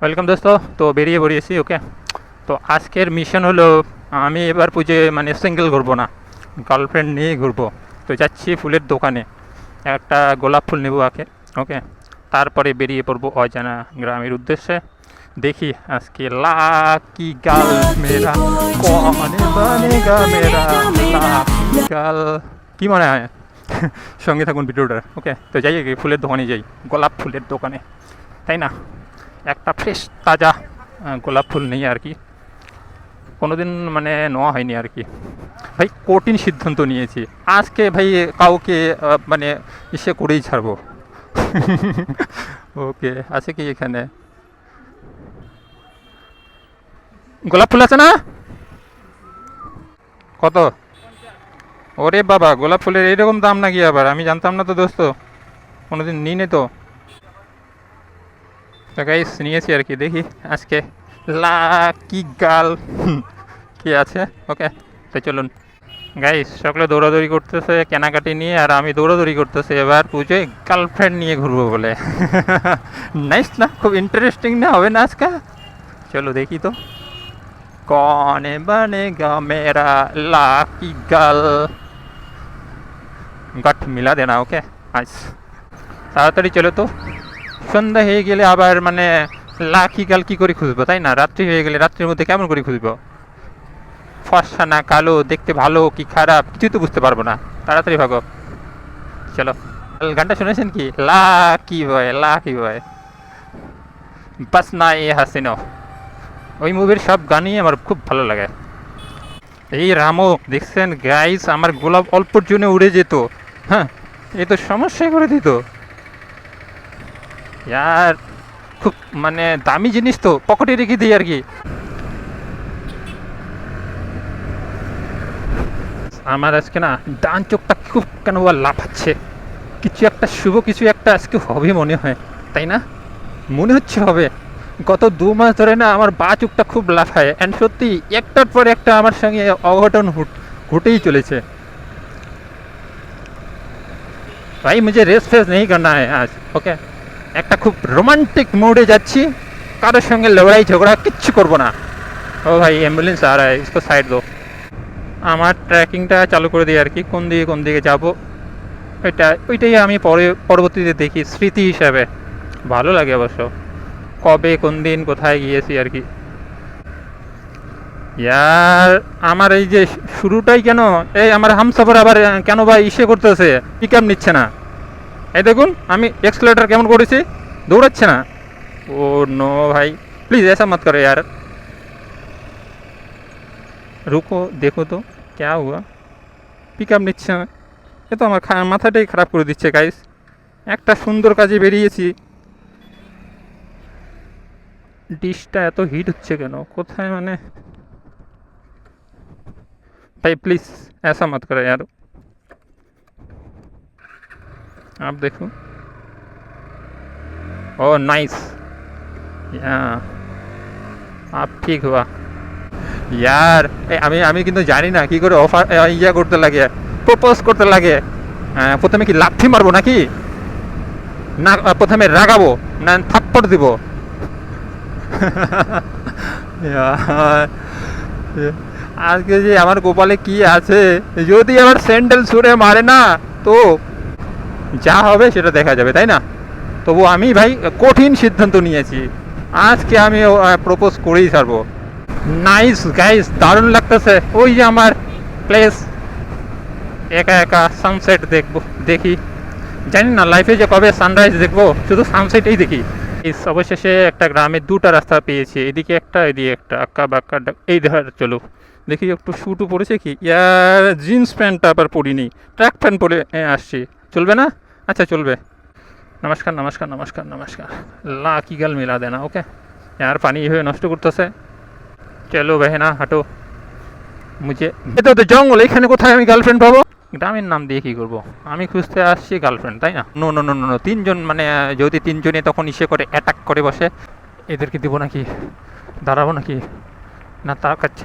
Welcome দোস্ত, তো বেরিয়ে পড়িয়েছি, ওকে? তো আজকের মিশন হলো, আমি এবার পুজো মানে সিঙ্গেল ঘুরবো না গার্লফ্রেন্ড নিয়ে ঘুরবো। তো যাচ্ছি ফুলের দোকানে, একটা গোলাপ ফুল নেব আগে, ওকে? তারপরে বেরিয়ে পড়ব অজানা গ্রামের উদ্দেশ্যে। দেখি আজকে লাকি গাল মেরা, কনে বানেগা গাল। কি মনে হয়? সঙ্গে থাকুন ভিডিওটা, ওকে? তো যাই, ফুলের দোকানে যাই, গোলাপ ফুলের দোকানে, তাই না? একটা ফ্রেশ, তাজা গোলাপ ফুল নেই আর কি। কোনোদিন মানে নেওয়া হয়নি আর কি। ভাই, কঠিন সিদ্ধান্ত নিয়েছি। আজকে ভাই কাউকে মানে ইসে করেই ছাড়বো। ওকে, আছে কি এখানে? গোলাপ ফুল আছে না? কত? ওরে বাবা, গোলাপ ফুলের এইরকম দাম নাকি আবার? আমি জানতাম না তো দোস্ত। কোনোদিন নিই নি তো। তো গাইস নিয়েছি আর কি, দেখি আজকে লাকি গাল। কি আছে? ওকে, তো চলুন। গাইস সকলে দৌড়াদৌড়ি করতেছে, কেনাকাটি নিয়ে, আর আমি দৌড়াদৌড়ি করতেছি এবার পুজোয় গার্লফ্রেন্ড নিয়ে ঘুরবো বলে। নাইস না? খুব ইন্টারেস্টিং না? হবে না আজকে? চলো দেখি তো। কনে বনেগা মেরা লাকি গাল। গট মিলা দেনা, ওকে? আজ তাড়াতাড়ি চলো তো। সন্ধ্যা হয়ে গেলে আবার মানে লাকি কাল কি করে খুঁজবো, তাই না? রাত্রি হয়ে গেলে রাত্রির মধ্যে কেমন করে খুঁজবো? ফর্সা না কালো, দেখতে ভালো কি খারাপ? কিছুই তো বুঝতে পারব না। তাড়াতাড়ি ভাগো। চলো। গানটা শুনেছেন কি? লাকি বয় লাকি বয়। বাস না এ হাসিনো। ওই মুভির সব গানই আমার খুব ভালো লাগে। এই রামো, দেখছেন? গাইস আমার গোলাপ অল্পর জন্য উড়ে যেত। হ্যাঁ এ তো সমস্যায় করে দিত। ইয়ার খুব মানে দামি জিনিস তো পকেটে রেখে দিই আর কি আমার আজকে না ডান চোখটা খুব কেন বা লাফাচ্ছে কিছু একটা শুভ কিছু একটা আজকে হবে মনে হয় তাই না মনে হচ্ছে হবে গত দু মাস ধরে না আমার বা চোখটা খুব লাফায় অ্যান্ড সত্যি একটার পর একটা আমার সঙ্গে অঘটন ঘট- ঘটেই চলেছে ভাই মুঝে রেস ফেস নেই করনা है आज ওকে একটা খুব রোমান্টিক মুডে যাচ্ছি, কারোর সঙ্গে লড়াই ঝগড়া কিচ্ছু করব না। ও ভাই অ্যাম্বুলেন্স আর ইসকো সাইড দো আমার ট্র্যাকিংটা চালু করে দিই আর কি, কোন দিকে কোন দিকে যাব। ওইটা ওইটাই আমি পরে, পরবর্তীতে দেখি, স্মৃতি হিসাবে। ভালো লাগে অবশ্য। কবে, কোন দিন, কোথায় গিয়েছি আর কি। ইয়ার, আমার এই যে শুরুটাই কেন, এই আমার হামসফর আবার, কেন ভাই ইসে করতেছে পিক আপ নিচ্ছে না? এই দেখুন আমি এক্সলেটার কেমন করেছি দৌড়াচ্ছে না ও নো ভাই প্লিজ ऐसा मत करो यार রুকো দেখো তো ক্যা হুয়া পিক আপ নিচ্ছে না এ তো আমার খা- মাথাটাই খারাপ করে দিচ্ছে গাইস একটা সুন্দর কাজে বেরিয়েছি ডিশটা এত হিট হচ্ছে কেন কোথায় মানে भाई प्लीज़ ऐसा मत करो यार आप देखो ओ नाइस आप ঠিক हुआ ইয়ার এই আমি আমি কিন্তু জানি না কি করে অফার ইয়া করতে লাগে প্রপোজ করতে লাগে হ্যাঁ, প্রথমে কি লাথি মারবো নাকি না আহ, প্রথমে রাগাবো না থাপ্পড় দিব ইয়ার, আজকে যে আমার কপালে কি আছে যদি আমার স্যান্ডেল ছুঁড়ে মারে না তো যা হবে সেটা দেখা যাবে, তাই না? তবু আমি ভাই কঠিন সিদ্ধান্ত নিয়েছি। আজকে আমি প্রপোজ করেই ছাড়বো। নাইস গাইস দারুণ লাগতেছে। ওই যে আমার প্লেস একা একা সানসেট দেখব, দেখি। জানি না লাইফে যে কবে সানরাইজ দেখব, শুধু সানসেটেই দেখি। অবশেষে একটা গ্রামে দুটা রাস্তা পেয়েছি। এদিকে একটা এদিকে একটা আক্কা বাক্কা এই ধার চলো দেখি একটু শুটু পড়েছে কি? ইয়ার জিন্স প্যান্টটা আবার পরিনি ট্র্যাক প্যান্ট পরে আসছি। চলবে না? আচ্ছা চলবে। নমস্কার নমস্কার নমস্কার নমস্কার। কি গাল মিলা দেনা, ওকে? यार পানি এভাবে নষ্ট করতেছে। চলো বেহেনা, হাঁটো। মুঝে এটা তো জঙ্গল, এখানে কোথায় আমি গার্লফ্রেন্ড পাবো? গ্রামের নাম দিয়ে কী করব? আমি খুঁজতে আসছি গার্লফ্রেন্ড তাই না? নো নো নো নো তিনজন মানে যদি তিনজনে তখন ইসে করে অ্যাটাক করে বসে। এদেরকে দেবো নাকি? দাঁড়াবো নাকি? না তাকাচ্ছে